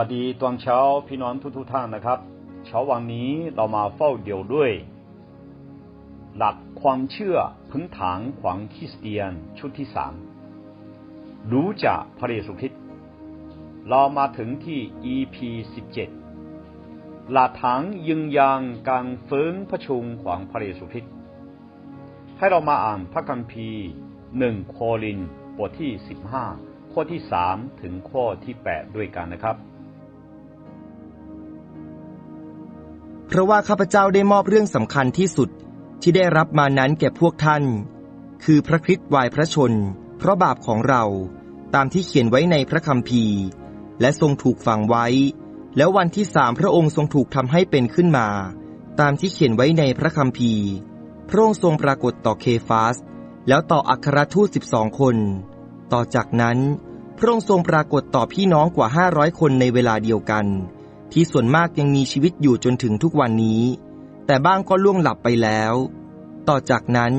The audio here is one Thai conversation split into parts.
วัสดีตอนเช้าพี่น้องทุกๆท่านนะครับ เช้าวันนี้เรามาเฝ้าเดี่ยวด้วย หลักความเชื่อพื้นฐานของคริสเตียนชุดที่สามรู้จักพระเยซูคริสต์เรามาถึงที่ EP 17หลักฐานยืนยันการฟื้นพระชงของพระเยซูคริสต์ให้เรามาอ่านพระคัมภีร์หนึ่งโครินบทที่สิบห้าข้อที่สามถึงข้อที่แปดด้วยกันนะครับ เพราะว่าข้าพเจ้าได้มอบเรื่องสำคัญที่สุดที่ได้รับมานั้นแก่พวกท่าน คือพระคริสต์วายพระชน เพราะบาปของเราตามที่เขียนไว้ในพระคัมภีร์ และทรงถูกฝังไว้ แล้ววันที่สามพระองค์ทรงถูกทำให้เป็นขึ้นมา ตามที่เขียนไว้ในพระคัมภีร์ พระองค์ทรงปรากฏต่อเคฟาส แล้วต่ออัครทูตสิบสองคน ต่อจากนั้น พระองค์ทรงปรากฏต่อพี่น้องกว่าห้าร้อยคนในเวลาเดียวกัน ที่ส่วนมากยังมีชีวิตอยู่จนถึงทุกวันนี้ แต่บ้างก็ล่วงหลับไปแล้ว ต่อจากนั้น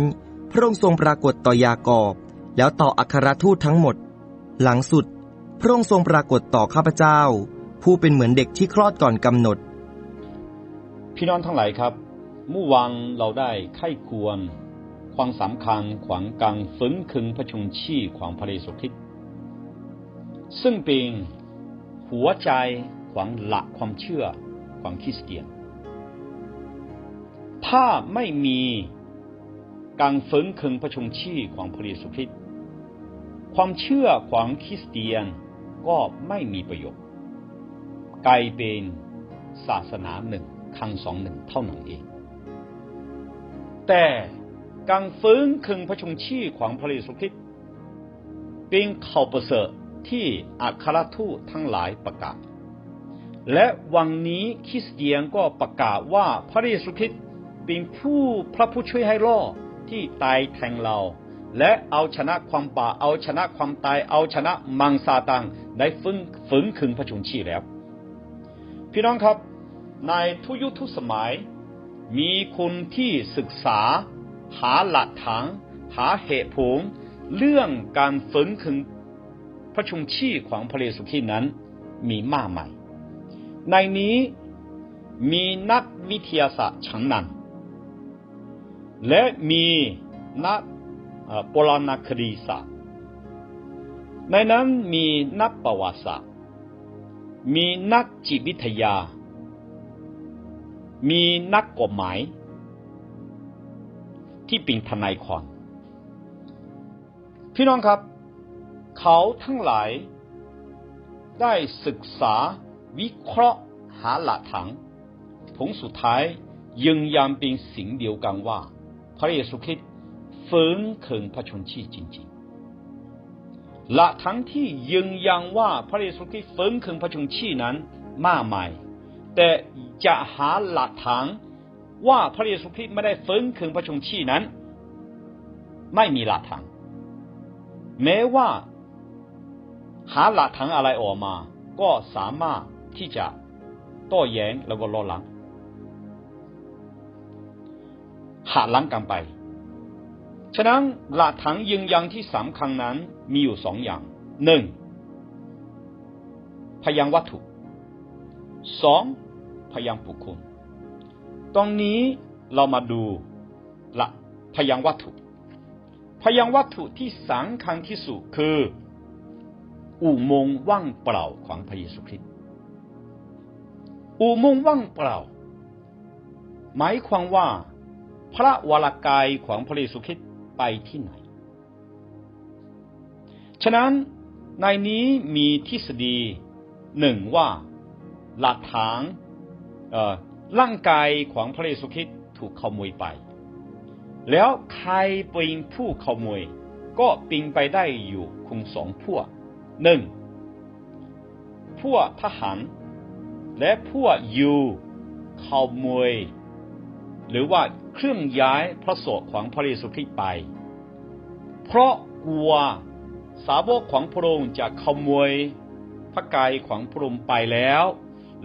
พระองค์ทรงปรากฏต่อยากอบ แล้วต่ออัครทูตทั้งหมด หลังสุด พระองค์ทรงปรากฏต่อข้าพเจ้า ผู้เป็นเหมือนเด็กที่คลอดก่อนกำหนด พี่น้องทั้งหลายครับเมื่อวานเราได้ไข้ควร ความสำคัญของการฟื้นคืนพระชนชีของพระเยซูคริสต์ซึ่งเป็นหัวใจ ของหลักความเชื่อของคริสเตียน ถ้าไม่มีการฟื้นคืนพระชนชีของพระเยซูคริสต์ความเชื่อของคริสเตียนก็ไม่มีประโยชน์กลายเป็นศาสนาหนึ่งครั้งสองหนึ่งเท่านั้นเอง แต่การฟื้นคืนพระชนชีของพระเยซูคริสต์เป็นข่าวประเสริฐที่อัครทูตทั้งหลายประกาศ และวันนี้คริสเตียนก็ประกาศว่าพระเยซูคริสต์เป็นผู้พระผู้ช่วยให้รอดที่ตายแทนเรา และเอาชนะความบาปเอาชนะความตายเอาชนะมังซาตังได้ฟื้นฟื้นคืนพระชนชีพแล้ว พี่น้องครับในทุยุทุสมัย มีคนที่ศึกษา หาหลักฐานหาเหตุผลเรื่องการฟื้นคืนพระชนชีพของพระเยซูคริสต์นั้นมีมากมาย ในนี้มีนักวิทยาศาสตร์ชั้นนำและมีนักโบราณคดีศาสตร์ในนั้นมีนักประวัติศาสตร์มีนักจิตวิทยา มีนักกฎหมาย ที่เป็นทนายความพี่น้องครับ เขาทั้งหลายได้ศึกษา วิเคราะห์หาหลักฐานผลสุดท้ายยืนยันเป็นสิ่งเดียวกันว่า พระเยซูคริสต์ฟื้นคืนพระชนชีพจริงๆหลักฐานที่ยืนยันว่าพระเยซูคริสต์ฟื้นคืนพระชนชีพนั้นมากมาย แต่จะหาหลักฐานว่าพระเยซูคริสต์ไม่ได้ฟื้นคืนพระชนชีพนั้น ไม่มีหลักฐานแม้ว่า หาหลักฐานอะไรออกมา ก็สามารถ ที่จะโต้แย้งแล้วก็ล้อหลังหาหลังกันไป ฉะนั้นหลักฐานยืนยันที่สำคัญนั้นมีอยู่สองอย่าง หนึ่ง พยานวัตถุ สอง พยานบุคคล ตรงนี้เรามาดูละพยานวัตถุ พยานวัตถุที่สำคัญที่สุดคือ อุโมงค์ว่างเปล่าของพระเยซูคริสต์ อุโมงค์ว่างเปล่า หมายความว่า พระวรากายของพระเยซูคริสต์ไปที่ไหน ฉะนั้นในนี้มีทฤษฎีหนึ่งว่าหลักฐานร่างกายของพระเยซูคริสต์ถูกขโมยไป แล้วใครเป็นผู้ขโมย ก็ป็นไปได้อยู่คงสองพวกหนึ่งพวกทหาร และพวกยูขโมวย หรือว่าเครื่องย้ายพระศพของพระเยซูคริสต์ไป เพราะกลัวสาวกของพระองค์จะขโมยพระกายของพระองค์ไปแล้ว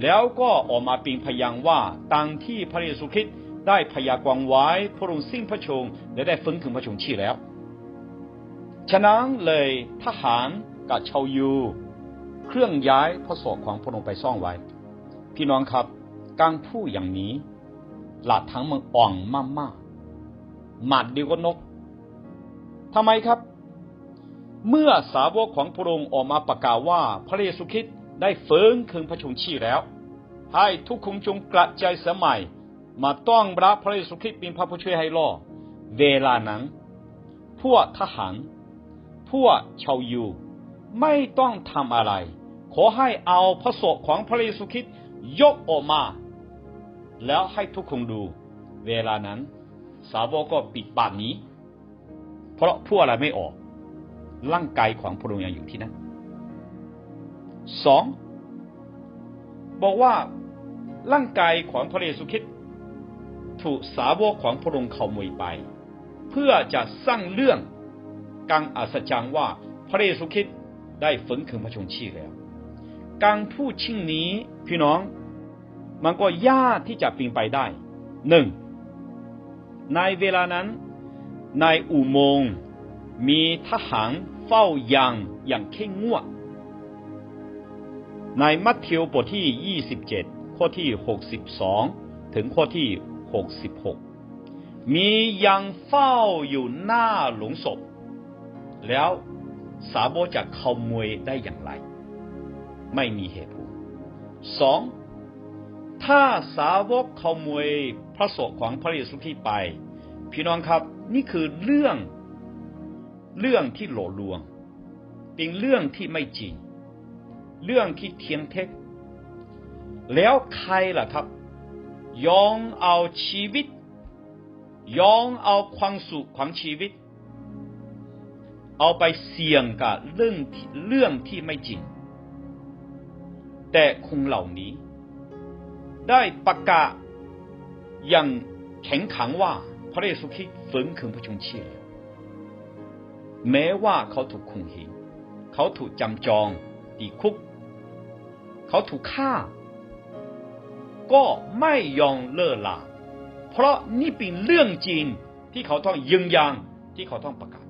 แล้วก็ออกมาป็นพยานว่าตังที่พระเยซูคริสต์ได้พยากรณ์ไว้พระองค์สิ้นพระชนม์และได้ฟื้นคืนพระชนชีพแล้ว ฉะนั้นเลยทหารกับชาวยู เครื่องย้ายพระศพของพระองค์ไปซ่องไว้ พี่น้องครับ การพูดอย่างนี้ หลัดทั้งมันอ่องมากมากหมัดเดียวก็นกทำไมครับ เมื่อสาวกของพระองค์ออกมาประกาศว่าพระเยซูคริสต์ได้เฟื้นคืนพระชนชีแล้ว ให้ทุกคนจงกระจายสมัยมาต้องรับพระเยซูคริสต์เป็นพระผู้ช่วยให้รอดเวลานั้น พวกทหาร พวกชาวยู ไม่ต้องทำอะไร ขอให้เอาพระศพของพระเยซูคริสต์ ยกออกมา แล้วให้ทุกคนดู เวลานั้น สาวกก็ปิดปากนี้ เพราะพวกอะไรไม่ออก ร่างกายของพระองค์ยังอยู่ที่นั่นสองบอกว่าร่างกายของพระเยซูคริสต์ถูกสาวกของพระองค์ขโมยไป เพื่อจะสร้างเรื่องกังอัศจรรย์ว่าพระเยซูคริสต์ได้ฝืนคืนพระชนชีพแล้ว การพูดชิ้นนี้พี่น้อง มันก็ยากที่จะเป็นไปได้หนึ่งในเวลานั้น ในอุโมงค์มีทหารเฝ้ายางอย่างเข้งงวดในมัทธิวบทที่ 27 ข้อที่ 62 ถึงข้อที่ 66 มียังเฝ้าอยู่หน้าหลุมศพ แล้วสาโบจะขโมยได้อย่างไร ไม่มีเหตุผลสองถ้าสาวกขโมยพระศพของพระเยซูคริสต์ไป พี่น้องครับ นี่คือเรื่องเรื่องที่หลอกลวง เป็นเรื่องที่ไม่จริง เรื่องที่เทียงเท็จแล้วใครล่ะครับยองเอาชีวิตยองเอาความสุขของชีวิต เอาไปเสี่ยงกับเรื่องเรื่องที่ไม่จริง แต่คงเหล่านี้ ได้ประกาศอย่างแข็งขังว่าพระเยซูคริสต์ฝืนคืนพระชนชีพแม้ว่าเขาถูกคุมหิงเขาถูกจำจองตีคุก เขาถูกฆ่า ก็ไม่ยอมเลิกลาเพราะนี่เป็นเรื่องจริงที่เขาต้องยืนยันที่เขาต้องประกาศ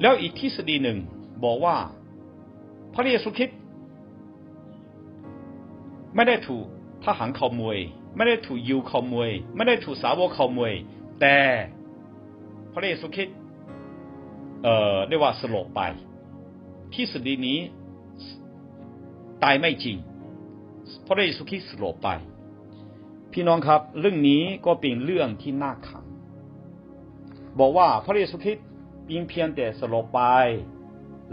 แล้วอีกทฤษฎีหนึ่งบอกว่า พระเยซูคริสต์ไม่ได้ถูกทหารขโมย ไม่ได้ถูกยิวขโมย ไม่ได้ถูกสาวกขโมย แต่พระเยซูคริสต์เอ่อเรียกว่าสลบไปทฤษฎีนี้ตายไม่จริง พระเยซูคริสต์สลบไป พี่น้องครับ เรื่องนี้ก็เป็นเรื่องที่น่าขำบอกว่าพระเยซูคริสต์เพียงเพียงแต่สลบไป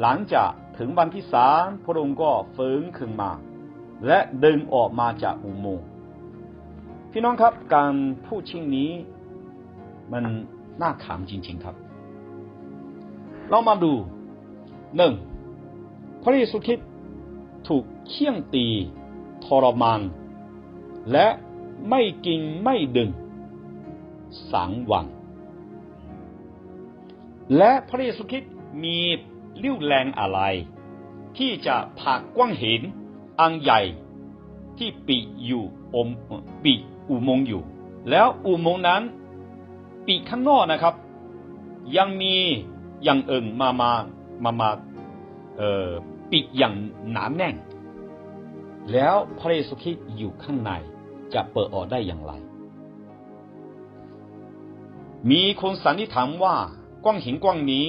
หลังจาก ถึงวันที่สามพระองค์ก็ฟื้นขึ้นมา และดึงออกมาจากอุโมงค์พี่น้องครับการพูดเช่นนี้ มันน่าขำจริง ๆครับ เรามาดูหนึ่งพระเยซูคริสต์ถูกเคี่ยงตีทรมาน และไม่กินไม่ดื่มสามวัน และพระเยซูคริสต์มีเลี้ยวแรงอะไร ที่จะผักกว้างเห็นอันใหญ่ที่ปีอยู่อมปีอุโมงค์อยู่ แล้วอุโมงค์นั้น ปีข้างนอกนะครับ ยังมีอย่างอื่นมามามามาเอ่อปีกอย่างหนาแน่นแล้วพระเยซูคริสต์อยู่ข้างในจะเปิดออกได้อย่างไร มีคนสันนิษฐานว่ากว้างหินกว้างนี้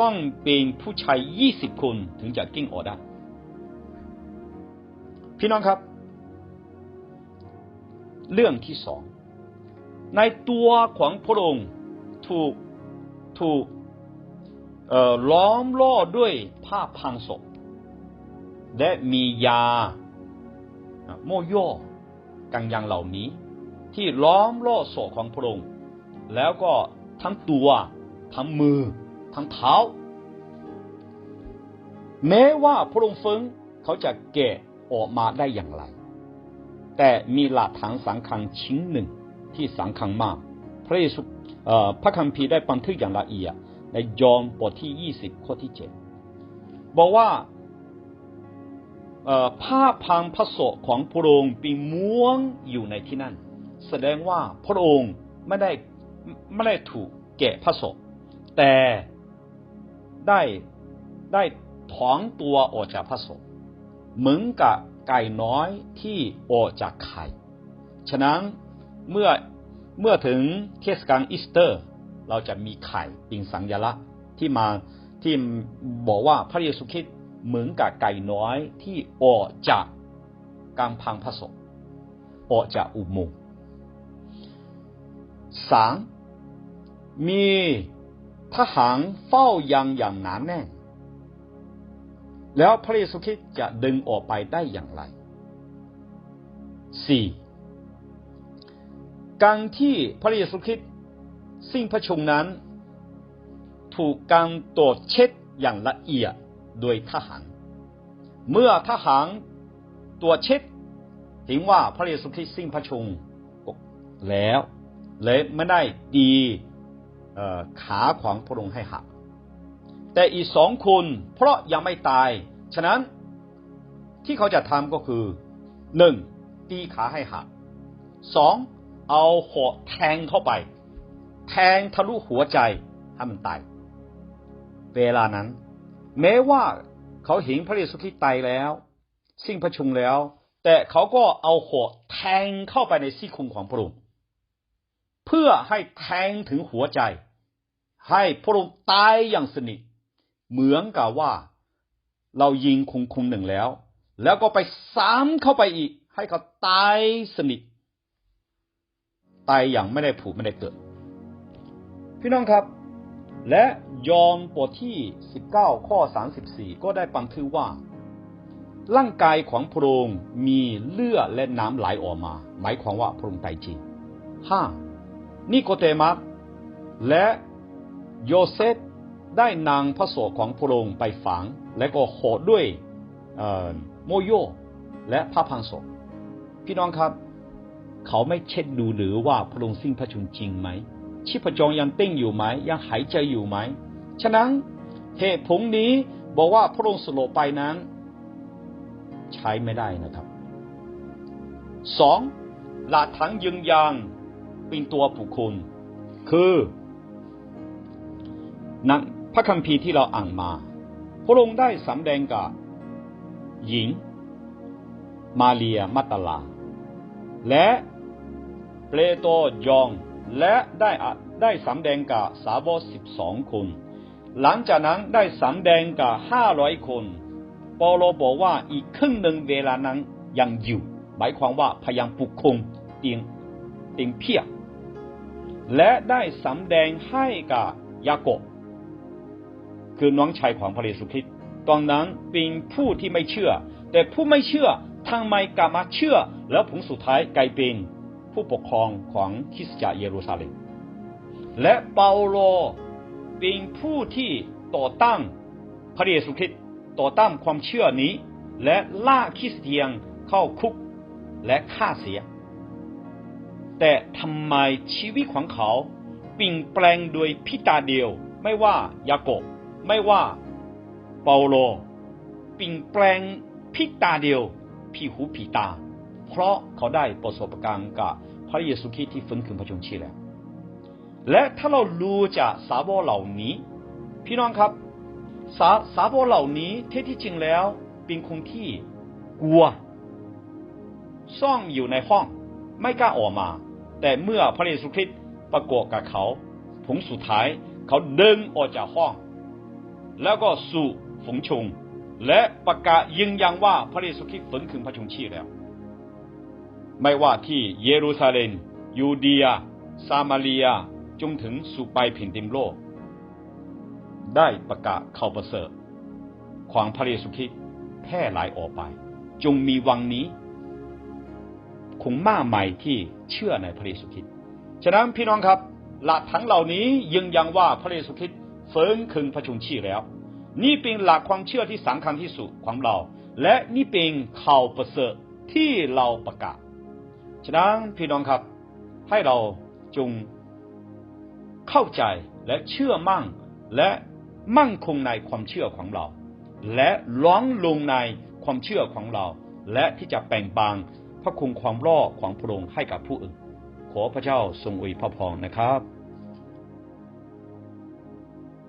ต้องเป็นผู้ชายยี่สิบคนถึงจะกิ้งออกได้ พี่น้องครับ เรื่องที่สอง ในตัวของพระองค์ถูกถูกล้อมล่อด้วยผ้าพังศพ และมียาโมโยกังยังเหล่านี้ ที่ล้อมล่อศพของพระองค์ แล้วก็ทั้งตัว ทั้งมือ ทั้งเท้า แม้ว่าพระองค์ฟื้นเขาจะแกะออกมาได้อย่างไร แต่มีหลักฐานสังคังชิ้นหนึ่งที่สังคังมาก พระเยซูพระคัมภีร์ได้บันทึกอย่างละเอียดในยอห์นบทที่ยี่สิบข้อที่เจ็ดบอกว่าผ้าพังพระศพของพระองค์ปีม้วงอยู่ในที่นั่น แสดงว่าพระองค์ไม่ได้ไม่ได้ถูกแกะพระศพแต่ ได้ได้ถอนตัวออกจากพระศพเหมือนกับไก่น้อยที่ออกจากไข่ ฉะนั้นเมื่อเมื่อถึงเทศกาลอีสเตอร์ เราจะมีไข่เป็นสัญลักษณ์ที่มาที่บอกว่าพระเยซูคริสต์เหมือนกับไก่น้อยที่ออกจากกำพังพระศพออกจากอุโมงค์สามมี ทหารเฝ้ายังอย่างหนาแน่น แล้วพระเยซูคริสต์จะดึงออกไปได้อย่างไรสี่การที่พระเยซูคริสต์สิ้นพระชนนั้น ถูกการตรวจเช็คอย่างละเอียดโดยทหาร เมื่อทหารตรวจเช็คเห็นว่าพระเยซูคริสต์สิ้นพระชนแล้วเลยไม่ได้ดี ขาของพระองค์ให้หัก แต่อีกสองคนเพราะยังไม่ตาย ฉะนั้นที่เขาจะทำก็คือหนึ่งตีขาให้หักสองเอาหัวแทงเข้าไป แทงทะลุหัวใจให้มันตาย เวลานั้น แม้ว่าเขาเห็นพระเยซูคริสต์ตายแล้ว สิ้นพระชนแล้ว แต่เขาก็เอาหัวแทงเข้าไปในซี่โครงของพระองค์เพื่อให้แทงถึงหัวใจ ให้พระองค์ตายอย่างสนิท เหมือนกับว่า เรายิงคุงคุงหนึ่งแล้ว แล้วก็ไปซ้ำเข้าไปอีก ให้เขาตายสนิท ตายอย่างไม่ได้ผูกไม่ได้เกิด พี่น้องครับ และยอห์นบทที่ 19 ข้อ 34 ก็ได้บันทึกว่า ร่างกายของพระองค์มีเลือดและน้ำไหลออกมา หมายความว่าพระองค์ตายจริงห้านิโคเตมัสและ โยเซฟได้นางพระโสของพระองค์ไปฝัง และก็โหดด้วยโมโยและพระพังศพพี่น้องครับ เขาไม่เช็ดดูหรือว่าพระองค์สิ้นพระชนจริงไหมชีพจรยังเต้นอยู่ไหม ยังหายใจอยู่ไหม ฉะนั้นเหตุผลนี้บอกว่าพระองค์สลบไปนั้น ใช้ไม่ได้นะครับสองหลักฐานยืนยันเป็นตัวบุคคล คือ นักพระคัมภีร์ที่เราอ่านมา พระองค์ได้สำแดงกับ หญิง มาเรียมัตตาลา และเปโตรยองและได้ได้สำแดงกับสาวกสิบสองคน หลังจากนั้นได้สำแดงกับห้าร้อยคนปอโลบอกว่าอีกครึ่งหนึ่งเวลานั้นยังอยู่หมายความว่าพยายามปกคงเตียงเตียงเพียและได้สำแดงให้กับยาโกบ คือน้องชายของพระเยซูคริสต์ตอนนั้นเป็นผู้ที่ไม่เชื่อ แต่ผู้ไม่เชื่อทางไม่กลับมาเชื่อ แล้วผลสุดท้ายกลายเป็นผู้ปกครองของคริสตจักรเยรูซาเล็มและเปาโลเป็นผู้ที่ต่อต้านพระเยซูคริสต์ต่อต้านความเชื่อนี้ และล่าคริสเตียนเข้าคุกและฆ่าเสีย แต่ทำไมชีวิตของเขาเปลี่ยนแปลงโดยพิตาเดียวไม่ว่ายาโกบ ไม่ว่าเปาโลปิ่งแปลงพิตาเดียวพี่หูผีตา เพราะเขาได้ประสบการณ์กับพระเยซูคริสต์ที่ฟื้นคืนพระชนชีแล้ว และถ้าเราดูจากสาวกเหล่านี้ พี่น้องครับ สาสาวกเหล่านี้เท้ที่จริงแล้วเป็นคนที่กลัว ซ่องอยู่ในห้องไม่กล้าออกมา แต่เมื่อพระเยซูคริสต์ประกอบกับเขาผลสุดท้ายเขาเดินออกจากห้อง แล้วก็สู่ฝงชง และประกาศยืนยันว่าพระเยซูคริสต์ฟื้นคืนพระชนชีแล้ว ไม่ว่าที่เยรูซาเล็มยูเดีย ซามาเรียจงถึงสู่ไปแผ่นดินโลก ได้ประกาศข่าวประเสริฐของพระเยซูคริสต์แพร่หลายออกไป จงมีวังนี้คงมากมายที่เชื่อในพระเยซูคริสต์ฉะนั้นพี่น้องครับ หลักฐานเหล่านี้ยืนยันว่าพระเยซูคริสต์ ฟื้นคืนพระชนชีแล้ว นี่เป็นหลักความเชื่อที่สำคัญที่สุดของเรา และนี่เป็นข่าวประเสริฐที่เราประกาศ ฉะนั้นพี่น้องครับ ให้เราจงเข้าใจและเชื่อมั่นและมั่นคงในความเชื่อของเรา และล้องลงในความเชื่อของเรา และที่จะแบ่งบางพระคุณความรอดของพระองค์ให้กับผู้อื่น ขอพระเจ้าทรงอวยพระพรนะครับ